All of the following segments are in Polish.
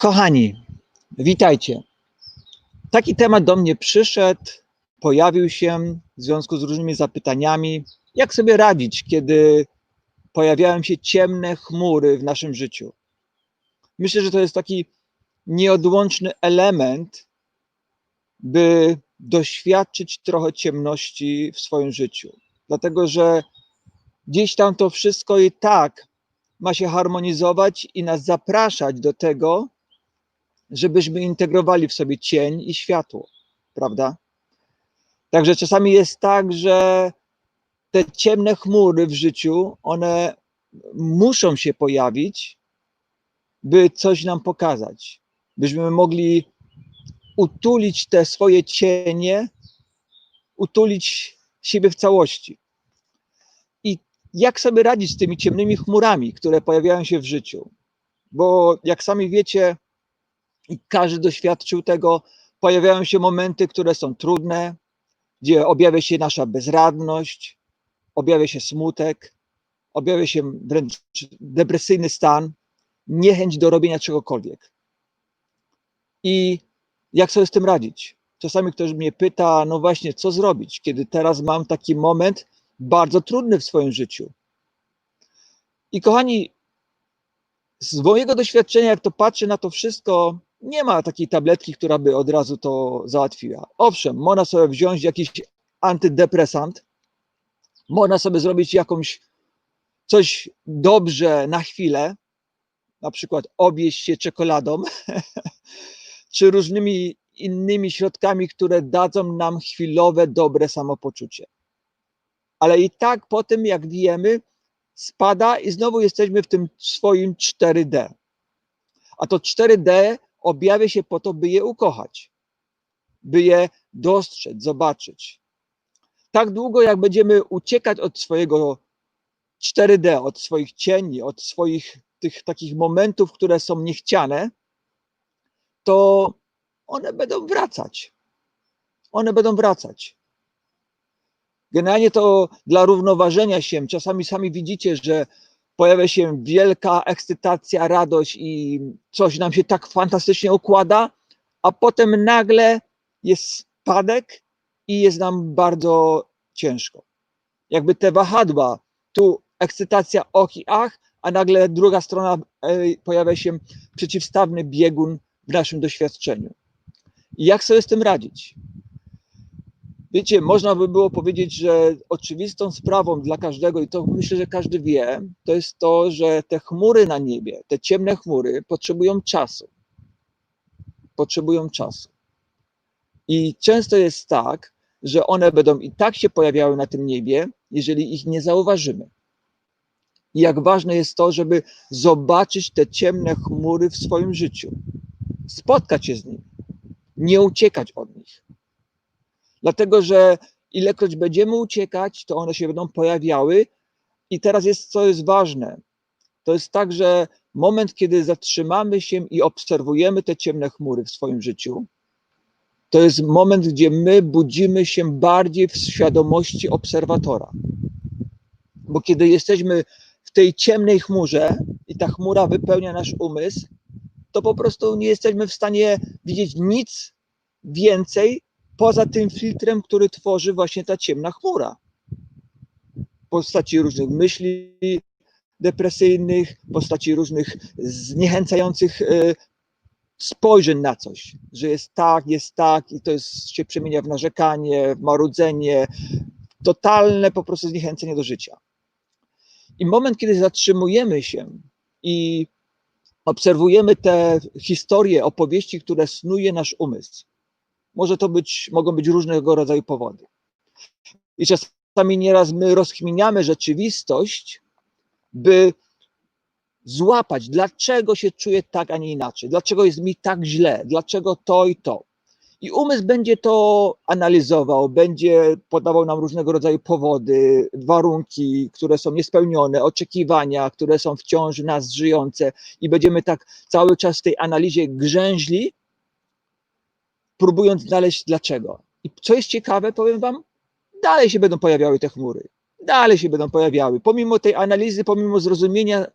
Kochani, witajcie. Taki temat do mnie przyszedł, pojawił się w związku z różnymi zapytaniami, jak sobie radzić, kiedy pojawiają się ciemne chmury w naszym życiu. Myślę, że to jest taki nieodłączny element, by doświadczyć trochę ciemności w swoim życiu. Dlatego, że gdzieś tam to wszystko i tak ma się harmonizować i nas zapraszać do tego, żebyśmy integrowali w sobie cień i światło, prawda? Także czasami jest tak, że te ciemne chmury w życiu, one muszą się pojawić, by coś nam pokazać, byśmy mogli utulić te swoje cienie, utulić siebie w całości. I jak sobie radzić z tymi ciemnymi chmurami, które pojawiają się w życiu? Bo jak sami wiecie, i każdy doświadczył tego, pojawiają się momenty, które są trudne, gdzie objawia się nasza bezradność, objawia się smutek, objawia się wręcz depresyjny stan, niechęć do robienia czegokolwiek. I jak sobie z tym radzić? Czasami ktoś mnie pyta, no właśnie, co zrobić, kiedy teraz mam taki moment bardzo trudny w swoim życiu. I kochani, z mojego doświadczenia, jak to patrzę na to wszystko, nie ma takiej tabletki, która by od razu to załatwiła. Owszem, można sobie wziąć jakiś antydepresant, można sobie zrobić jakąś coś dobrze na chwilę, na przykład objeść się czekoladą, czy różnymi innymi środkami, które dadzą nam chwilowe, dobre samopoczucie. Ale i tak po tym, jak wiemy, spada i znowu jesteśmy w tym swoim 4D. A to 4D objawia się po to, by je ukochać, by je dostrzec, zobaczyć. Tak długo, jak będziemy uciekać od swojego 4D, od swoich cieni, od swoich tych takich momentów, które są niechciane, to one będą wracać. One będą wracać. Generalnie to dla równoważenia się, czasami sami widzicie, że pojawia się wielka ekscytacja, radość i coś nam się tak fantastycznie układa, a potem nagle jest spadek i jest nam bardzo ciężko. Jakby te wahadła, tu ekscytacja och i ach, a nagle druga strona pojawia się przeciwstawny biegun w naszym doświadczeniu. I jak sobie z tym radzić? Wiecie, można by było powiedzieć, że oczywistą sprawą dla każdego, i to myślę, że każdy wie, to jest to, że te chmury na niebie, te ciemne chmury potrzebują czasu. Potrzebują czasu. I często jest tak, że one będą i tak się pojawiały na tym niebie, jeżeli ich nie zauważymy. I jak ważne jest to, żeby zobaczyć te ciemne chmury w swoim życiu, spotkać się z nimi, nie uciekać od nich Dlatego, że ilekroć będziemy uciekać, to one się będą pojawiały. I teraz jest, co jest ważne. To jest tak, że moment, kiedy zatrzymamy się i obserwujemy te ciemne chmury w swoim życiu, to jest moment, gdzie my budzimy się bardziej w świadomości obserwatora. Bo kiedy jesteśmy w tej ciemnej chmurze i ta chmura wypełnia nasz umysł, to po prostu nie jesteśmy w stanie widzieć nic więcej poza tym filtrem, który tworzy właśnie ta ciemna chmura. W postaci różnych myśli depresyjnych, w postaci różnych zniechęcających e, spojrzeń na coś, że jest tak, jest tak i to jest, się przemienia w narzekanie, w marudzenie, totalne po prostu zniechęcenie do życia. I moment, kiedy zatrzymujemy się i obserwujemy te historie, opowieści, które snuje nasz umysł, może to być, mogą być różnego rodzaju powody. I czasami nieraz my rozkminiamy rzeczywistość, by złapać, dlaczego się czuję tak, a nie inaczej, dlaczego jest mi tak źle, dlaczego to i to. I umysł będzie to analizował, będzie podawał nam różnego rodzaju powody, warunki, które są niespełnione, oczekiwania, które są wciąż nas żyjące, i będziemy tak cały czas w tej analizie grzęźli, próbując znaleźć dlaczego. I co jest ciekawe, powiem Wam, dalej się będą pojawiały te chmury. Dalej się będą pojawiały. Pomimo tej analizy, pomimo zrozumienia,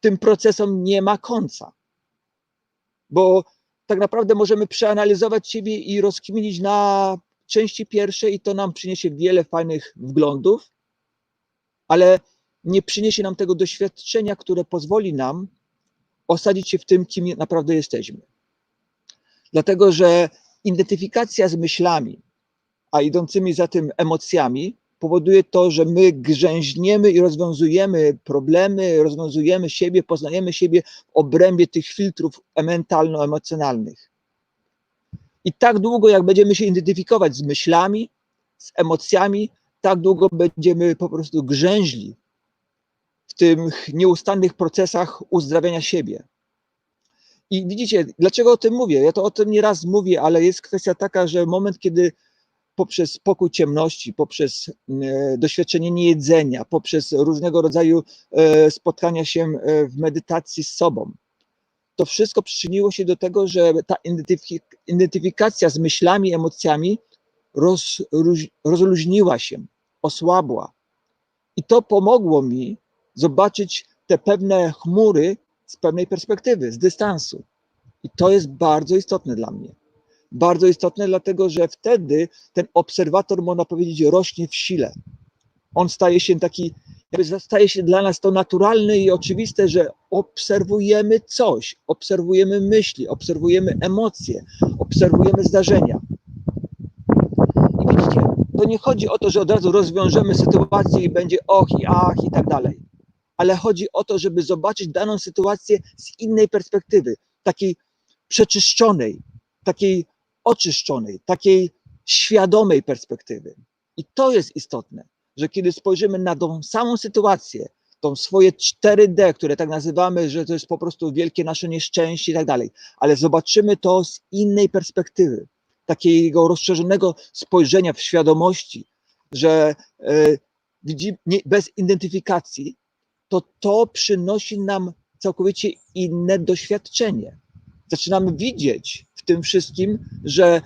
tym procesom nie ma końca. bo tak naprawdę możemy przeanalizować siebie i rozkminić na części pierwsze i to nam przyniesie wiele fajnych wglądów, ale nie przyniesie nam tego doświadczenia, które pozwoli nam osadzić się w tym, kim naprawdę jesteśmy. Dlatego, że identyfikacja z myślami, a idącymi za tym emocjami, powoduje to, że my grzęźniemy i rozwiązujemy problemy, rozwiązujemy siebie, poznajemy siebie w obrębie tych filtrów mentalno-emocjonalnych. I tak długo, jak będziemy się identyfikować z myślami, z emocjami, tak długo będziemy po prostu grzęźli w tych nieustannych procesach uzdrawiania siebie. I widzicie, dlaczego o tym mówię? Ja to o tym nieraz mówię, ale jest kwestia taka, że moment, kiedy poprzez spokój ciemności, poprzez e, doświadczenie niejedzenia, poprzez różnego rodzaju e, spotkania się e, w medytacji z sobą, to wszystko przyczyniło się do tego, że ta identyfikacja z myślami, emocjami roz, rozluźniła się, osłabła. I to pomogło mi zobaczyć te pewne chmury z pewnej perspektywy, z dystansu. I to jest bardzo istotne dla mnie. Bardzo istotne, dlatego że wtedy ten obserwator, można powiedzieć, rośnie w sile. On staje się taki, jakby staje się dla nas to naturalne i oczywiste, że obserwujemy coś, obserwujemy myśli, obserwujemy emocje, obserwujemy zdarzenia. I widzicie, to nie chodzi o to, że od razu rozwiążemy sytuację i będzie och i ach i tak dalej ale chodzi o to, żeby zobaczyć daną sytuację z innej perspektywy, takiej przeczyszczonej, takiej oczyszczonej, takiej świadomej perspektywy. I to jest istotne, że kiedy spojrzymy na tą samą sytuację, tą swoje 4D, które tak nazywamy, że to jest po prostu wielkie nasze nieszczęście i tak dalej, ale zobaczymy to z innej perspektywy, takiego rozszerzonego spojrzenia w świadomości, że nie, bez identyfikacji to to przynosi nam całkowicie inne doświadczenie. Zaczynamy widzieć w tym wszystkim, że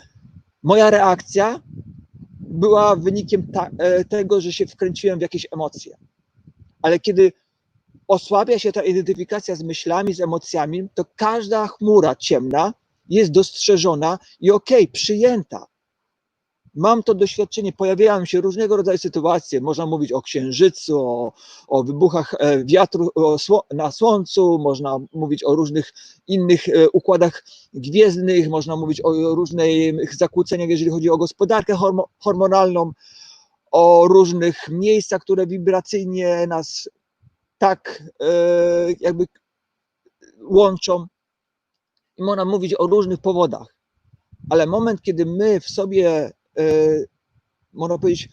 moja reakcja była wynikiem ta, e, tego, że się wkręciłem w jakieś emocje. Ale kiedy osłabia się ta identyfikacja z myślami, z emocjami, to każda chmura ciemna jest dostrzeżona i okej, okay, przyjęta mam to doświadczenie, pojawiają się różnego rodzaju sytuacje. Można mówić o księżycu, o, o wybuchach e, wiatru na Słońcu, można mówić o różnych innych e, układach gwiezdnych, można mówić o różnych zakłóceniach, jeżeli chodzi o gospodarkę hormonalną, o różnych miejscach, które wibracyjnie nas tak e, jakby łączą. I można mówić o różnych powodach. Ale moment, kiedy my w sobie można powiedzieć,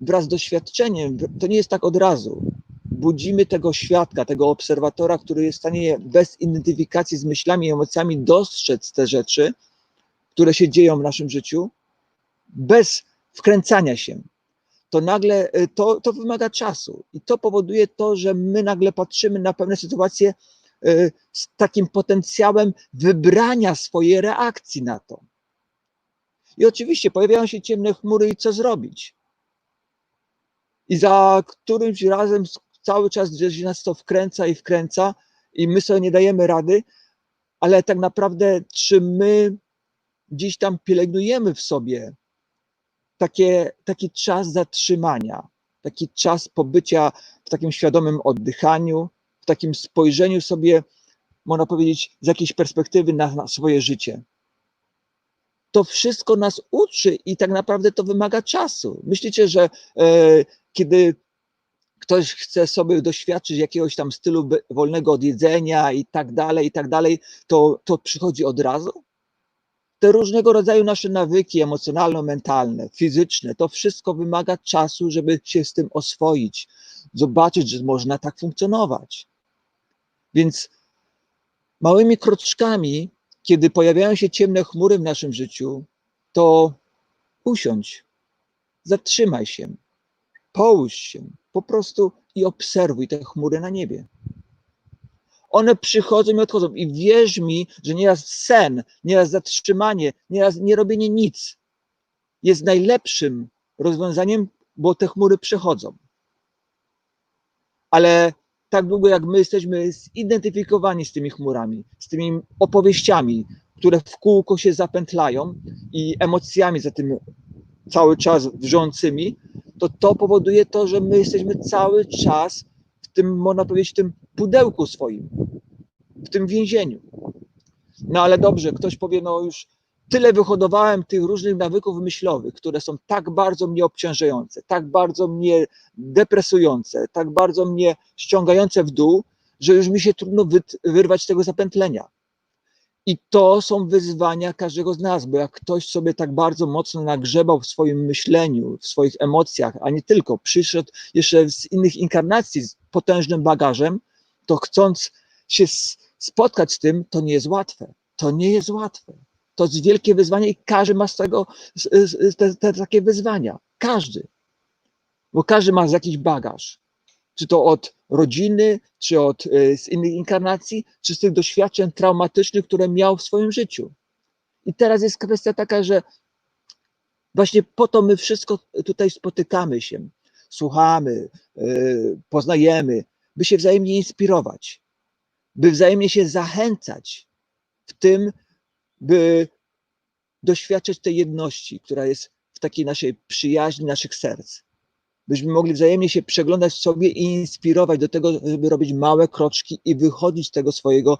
wraz z doświadczeniem, to nie jest tak od razu. Budzimy tego świadka, tego obserwatora, który jest w stanie bez identyfikacji z myślami i emocjami dostrzec te rzeczy, które się dzieją w naszym życiu, bez wkręcania się. To nagle e, to, to wymaga czasu i to powoduje to, że my nagle patrzymy na pewne sytuacje e, z takim potencjałem wybrania swojej reakcji na to. I oczywiście pojawiają się ciemne chmury i co zrobić? I za którymś razem cały czas gdzieś nas to wkręca i wkręca i my sobie nie dajemy rady, ale tak naprawdę czy my gdzieś tam pielęgnujemy w sobie takie, taki czas zatrzymania, taki czas pobycia w takim świadomym oddychaniu, w takim spojrzeniu sobie, można powiedzieć, z jakiejś perspektywy na, na swoje życie to wszystko nas uczy i tak naprawdę to wymaga czasu. Myślicie, że e, kiedy ktoś chce sobie doświadczyć jakiegoś tam stylu wolnego od jedzenia i tak dalej, i tak dalej, to, to przychodzi od razu? Te różnego rodzaju nasze nawyki emocjonalno-mentalne, fizyczne, to wszystko wymaga czasu, żeby się z tym oswoić, zobaczyć, że można tak funkcjonować. Więc małymi kroczkami kiedy pojawiają się ciemne chmury w naszym życiu, to usiądź, zatrzymaj się, połóż się po prostu i obserwuj te chmury na niebie. One przychodzą i odchodzą. I wierz mi, że nieraz sen, nieraz zatrzymanie, nieraz nie robienie nic jest najlepszym rozwiązaniem, bo te chmury przychodzą. Ale tak długo jak my jesteśmy zidentyfikowani z tymi chmurami, z tymi opowieściami, które w kółko się zapętlają i emocjami za tym cały czas wrzącymi, to to powoduje to, że my jesteśmy cały czas w tym, można powiedzieć, w tym pudełku swoim, w tym więzieniu. No ale dobrze, ktoś powie, no już tyle wyhodowałem tych różnych nawyków myślowych, które są tak bardzo mnie obciążające, tak bardzo mnie depresujące, tak bardzo mnie ściągające w dół, że już mi się trudno wyrwać z tego zapętlenia. I to są wyzwania każdego z nas, bo jak ktoś sobie tak bardzo mocno nagrzebał w swoim myśleniu, w swoich emocjach, a nie tylko, przyszedł jeszcze z innych inkarnacji z potężnym bagażem, to chcąc się spotkać z tym, to nie jest łatwe. To nie jest łatwe. To jest wielkie wyzwanie i każdy ma z tego te, te takie wyzwania. Każdy. Bo każdy ma jakiś bagaż. Czy to od rodziny, czy od y, z innych inkarnacji, czy z tych doświadczeń traumatycznych, które miał w swoim życiu. I teraz jest kwestia taka, że właśnie po to my wszystko tutaj spotykamy się, słuchamy, y, poznajemy, by się wzajemnie inspirować, by wzajemnie się zachęcać w tym, by doświadczać tej jedności, która jest w takiej naszej przyjaźni, naszych serc. Byśmy mogli wzajemnie się przeglądać sobie i inspirować do tego, żeby robić małe kroczki i wychodzić z tego swojego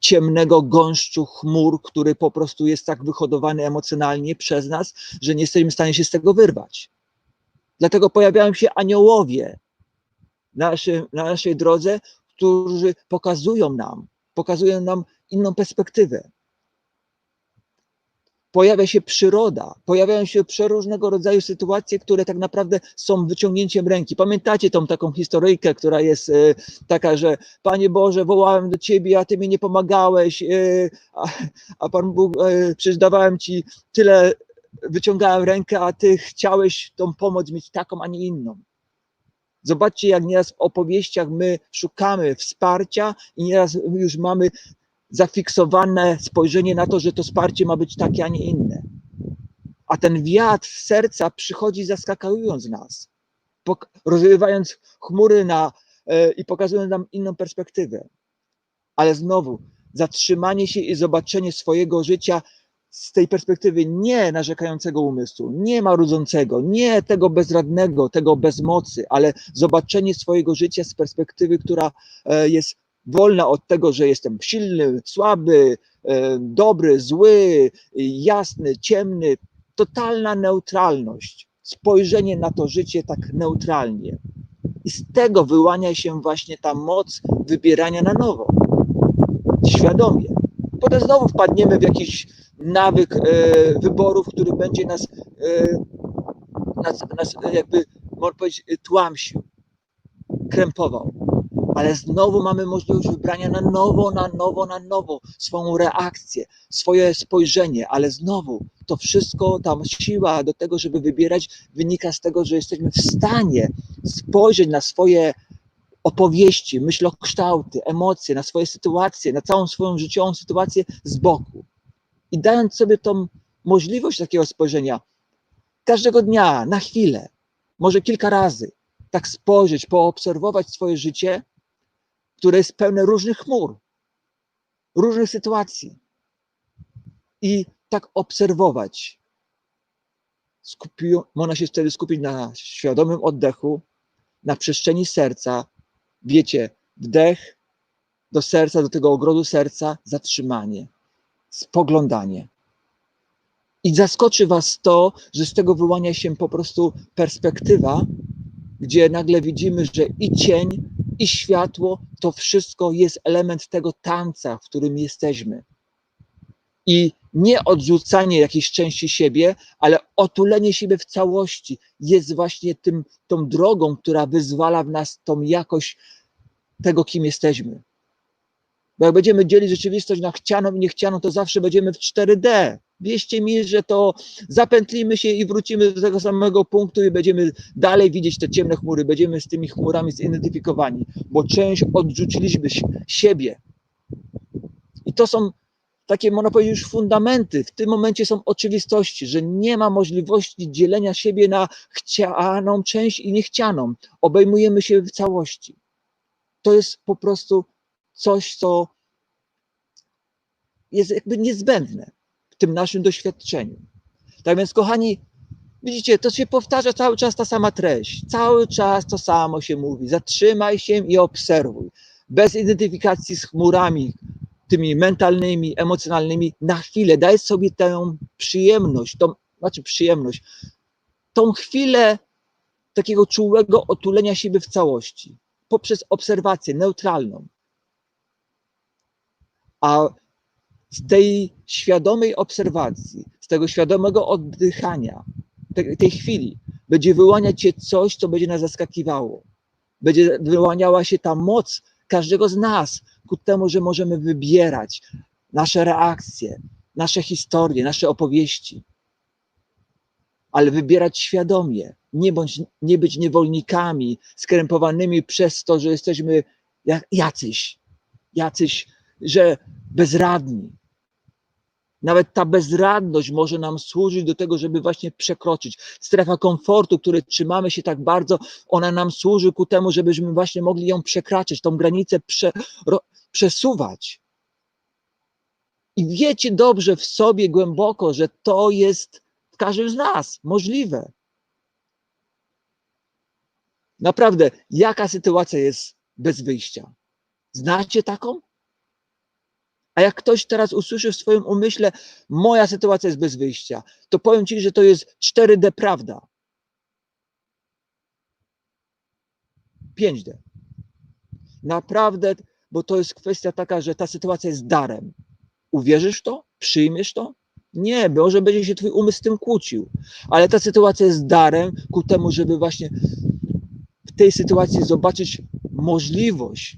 ciemnego gąszczu chmur, który po prostu jest tak wyhodowany emocjonalnie przez nas, że nie jesteśmy w stanie się z tego wyrwać. Dlatego pojawiają się aniołowie na naszej, na naszej drodze, którzy pokazują nam, pokazują nam inną perspektywę pojawia się przyroda, pojawiają się przeróżnego rodzaju sytuacje, które tak naprawdę są wyciągnięciem ręki. Pamiętacie tą taką historyjkę, która jest e, taka, że Panie Boże, wołałem do Ciebie, a Ty mi nie pomagałeś, e, a, Pan Bóg, dawałem Ci tyle, wyciągałem rękę, a Ty chciałeś tą pomoc mieć taką, a nie inną. Zobaczcie, jak nieraz w opowieściach my szukamy wsparcia i nieraz już mamy zafiksowane spojrzenie na to, że to wsparcie ma być takie, a nie inne. A ten wiatr serca przychodzi zaskakując nas, rozrywając chmury na, e, i pokazując nam inną perspektywę. Ale znowu, zatrzymanie się i zobaczenie swojego życia z tej perspektywy nie narzekającego umysłu, nie marudzącego, nie tego bezradnego, tego bez mocy, ale zobaczenie swojego życia z perspektywy, która e, jest wolna od tego, że jestem silny, słaby, e, dobry, zły, jasny, ciemny. Totalna neutralność, spojrzenie na to życie tak neutralnie. I z tego wyłania się właśnie ta moc wybierania na nowo, świadomie. Potem znowu wpadniemy w jakiś nawyk e, wyborów, który będzie nas, e, nas, nas jakby, można powiedzieć, tłamsił, krępował ale znowu mamy możliwość wybrania na nowo, na nowo, na nowo swoją reakcję, swoje spojrzenie, ale znowu to wszystko, ta siła do tego, żeby wybierać, wynika z tego, że jesteśmy w stanie spojrzeć na swoje opowieści, myślokształty, emocje, na swoje sytuacje, na całą swoją życiową sytuację z boku. I dając sobie tą możliwość takiego spojrzenia każdego dnia, na chwilę, może kilka razy, tak spojrzeć, poobserwować swoje życie, które jest pełne różnych chmur, różnych sytuacji. I tak obserwować. Skupił, można się wtedy skupić na świadomym oddechu, na przestrzeni serca. Wiecie, wdech do serca, do tego ogrodu serca, zatrzymanie, spoglądanie. I zaskoczy Was to, że z tego wyłania się po prostu perspektywa, gdzie nagle widzimy, że i cień, i światło to wszystko jest element tego tanca, w którym jesteśmy. I nie odrzucanie jakiejś części siebie, ale otulenie siebie w całości jest właśnie tym, tą drogą, która wyzwala w nas tą jakość tego, kim jesteśmy. Bo jak będziemy dzielić rzeczywistość na chcianą i niechcianą, to zawsze będziemy w 4D. Wieście mi, że to zapętlimy się i wrócimy do tego samego punktu i będziemy dalej widzieć te ciemne chmury, będziemy z tymi chmurami zidentyfikowani, bo część odrzuciliśmy siebie. I to są takie, można powiedzieć, już fundamenty. W tym momencie są oczywistości, że nie ma możliwości dzielenia siebie na chcianą część i niechcianą. Obejmujemy się w całości. To jest po prostu coś, co jest jakby niezbędne tym naszym doświadczeniu. Tak więc, kochani, widzicie, to się powtarza cały czas ta sama treść. Cały czas to samo się mówi. Zatrzymaj się i obserwuj. Bez identyfikacji z chmurami, tymi mentalnymi, emocjonalnymi, na chwilę daj sobie tę przyjemność, tą, znaczy przyjemność, tą chwilę takiego czułego otulenia siebie w całości poprzez obserwację neutralną. A z tej świadomej obserwacji, z tego świadomego oddychania, tej, tej chwili, będzie wyłaniać się coś, co będzie nas zaskakiwało. Będzie wyłaniała się ta moc każdego z nas ku temu, że możemy wybierać nasze reakcje, nasze historie, nasze opowieści. Ale wybierać świadomie, nie, bądź, nie być niewolnikami skrępowanymi przez to, że jesteśmy jacyś, jacyś, że bezradni. Nawet ta bezradność może nam służyć do tego, żeby właśnie przekroczyć. Strefa komfortu, której trzymamy się tak bardzo, ona nam służy ku temu, żebyśmy właśnie mogli ją przekraczać, tą granicę prze, ro, przesuwać. I wiecie dobrze w sobie głęboko, że to jest w każdym z nas możliwe. Naprawdę, jaka sytuacja jest bez wyjścia? Znacie taką? A jak ktoś teraz usłyszy w swoim umyśle, moja sytuacja jest bez wyjścia, to powiem ci, że to jest 4D prawda. 5D. Naprawdę, bo to jest kwestia taka, że ta sytuacja jest darem. Uwierzysz to? Przyjmiesz to? Nie, może będzie się twój umysł z tym kłócił, ale ta sytuacja jest darem ku temu, żeby właśnie w tej sytuacji zobaczyć możliwość.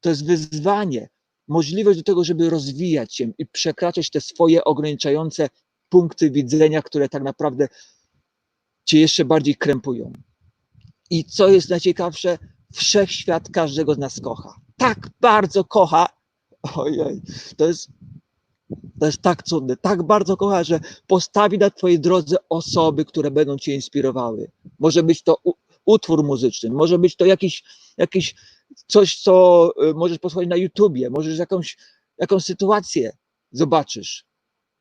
To jest wyzwanie, możliwość do tego, żeby rozwijać się i przekraczać te swoje ograniczające punkty widzenia, które tak naprawdę cię jeszcze bardziej krępują. I co jest najciekawsze, wszechświat każdego z nas kocha. Tak bardzo kocha. Ojej, to jest, to jest tak cudne, tak bardzo kocha, że postawi na twojej drodze osoby, które będą cię inspirowały. Może być to utwór muzyczny, może być to jakiś, jakiś coś, co y, możesz posłuchać na YouTubie, możesz jakąś, jakąś sytuację zobaczysz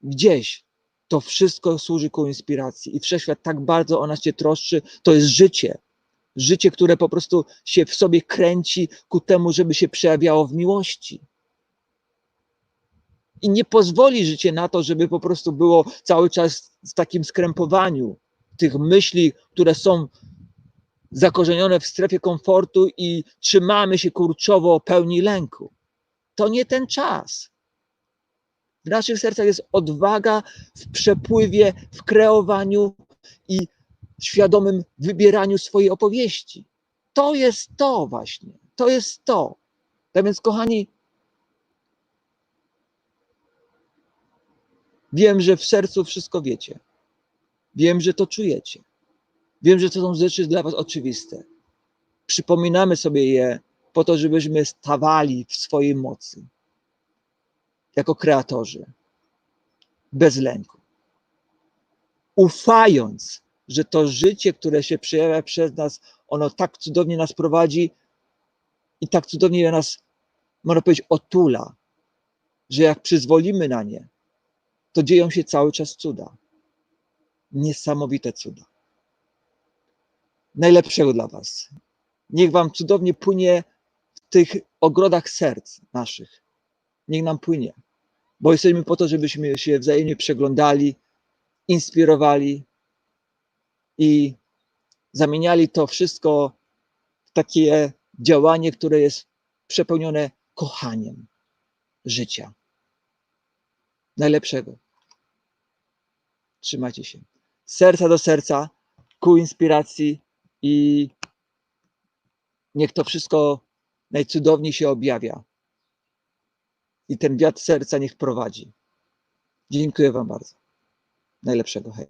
gdzieś. To wszystko służy ku inspiracji i wszechświat tak bardzo o nas cię troszczy, to jest życie. Życie, które po prostu się w sobie kręci ku temu, żeby się przejawiało w miłości. I nie pozwoli życie na to, żeby po prostu było cały czas w takim skrępowaniu tych myśli, które są zakorzenione w strefie komfortu i trzymamy się kurczowo pełni lęku. To nie ten czas. W naszych sercach jest odwaga w przepływie, w kreowaniu i świadomym wybieraniu swojej opowieści. To jest to właśnie. To jest to. Tak więc, kochani, wiem, że w sercu wszystko wiecie. Wiem, że to czujecie. Wiem, że to są rzeczy dla Was oczywiste. Przypominamy sobie je po to, żebyśmy stawali w swojej mocy jako kreatorzy, bez lęku. Ufając, że to życie, które się przejawia przez nas, ono tak cudownie nas prowadzi i tak cudownie nas, można powiedzieć, otula, że jak przyzwolimy na nie, to dzieją się cały czas cuda. Niesamowite cuda najlepszego dla Was. Niech Wam cudownie płynie w tych ogrodach serc naszych. Niech nam płynie, bo jesteśmy po to, żebyśmy się wzajemnie przeglądali, inspirowali i zamieniali to wszystko w takie działanie, które jest przepełnione kochaniem życia. Najlepszego. Trzymajcie się. Serca do serca, ku inspiracji i niech to wszystko najcudowniej się objawia. I ten wiatr serca niech prowadzi. Dziękuję Wam bardzo. Najlepszego. Hej.